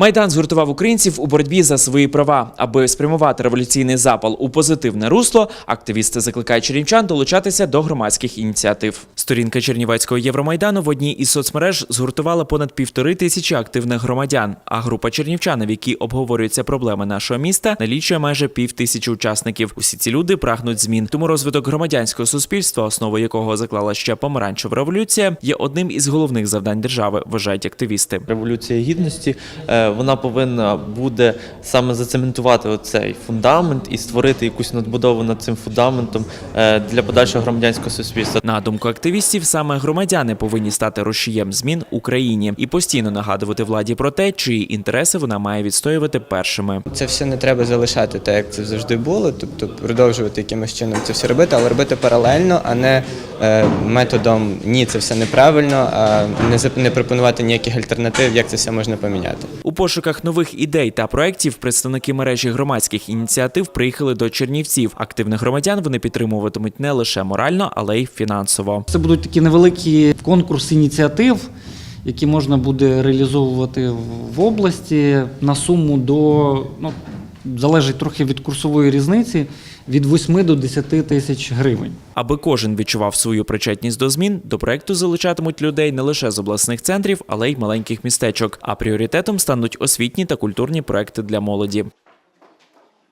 Майдан згуртував українців у боротьбі за свої права. Аби спрямувати революційний запал у позитивне русло, активісти закликають чернівчан долучатися до громадських ініціатив. Сторінка Чернівецького Євромайдану в одній із соцмереж згуртувала понад півтори тисячі активних громадян. А група чернівчанів, які обговорюються проблеми нашого міста, налічує майже пів тисячі учасників. Усі ці люди прагнуть змін. Тому розвиток громадянського суспільства, основу якого заклала ще помаранчева революція, є одним із головних завдань держави, вважають активісти. Революція гідності е, вона повинна буде саме зацементувати оцей фундамент і створити якусь надбудову над цим фундаментом е, для подальшого громадянського суспільства. На думку активістів, саме громадяни повинні стати рушієм змін Україні і постійно нагадувати владі про те, чиї інтереси вона має відстоювати першими. Це все не треба залишати так, як це завжди було, тобто продовжувати якимось чином це все робити, але робити паралельно, а не методом ні, це все неправильно, а не, не пропонувати ніяких альтернатив, як це все можна поміняти. У пошуках нових ідей та проєктів представники мережі громадських ініціатив приїхали до Чернівців. Активних громадян вони підтримуватимуть не лише морально, але й фінансово. Це будуть такі невеликі конкурси ініціатив, які можна буде реалізовувати в- в області на суму до ну, залежить трохи від курсової різниці від 8 до 10 тисяч гривень. Аби кожен відчував свою причетність до змін, до проекту залучатимуть людей не лише з обласних центрів, але й маленьких містечок. А пріоритетом стануть освітні та культурні проекти для молоді.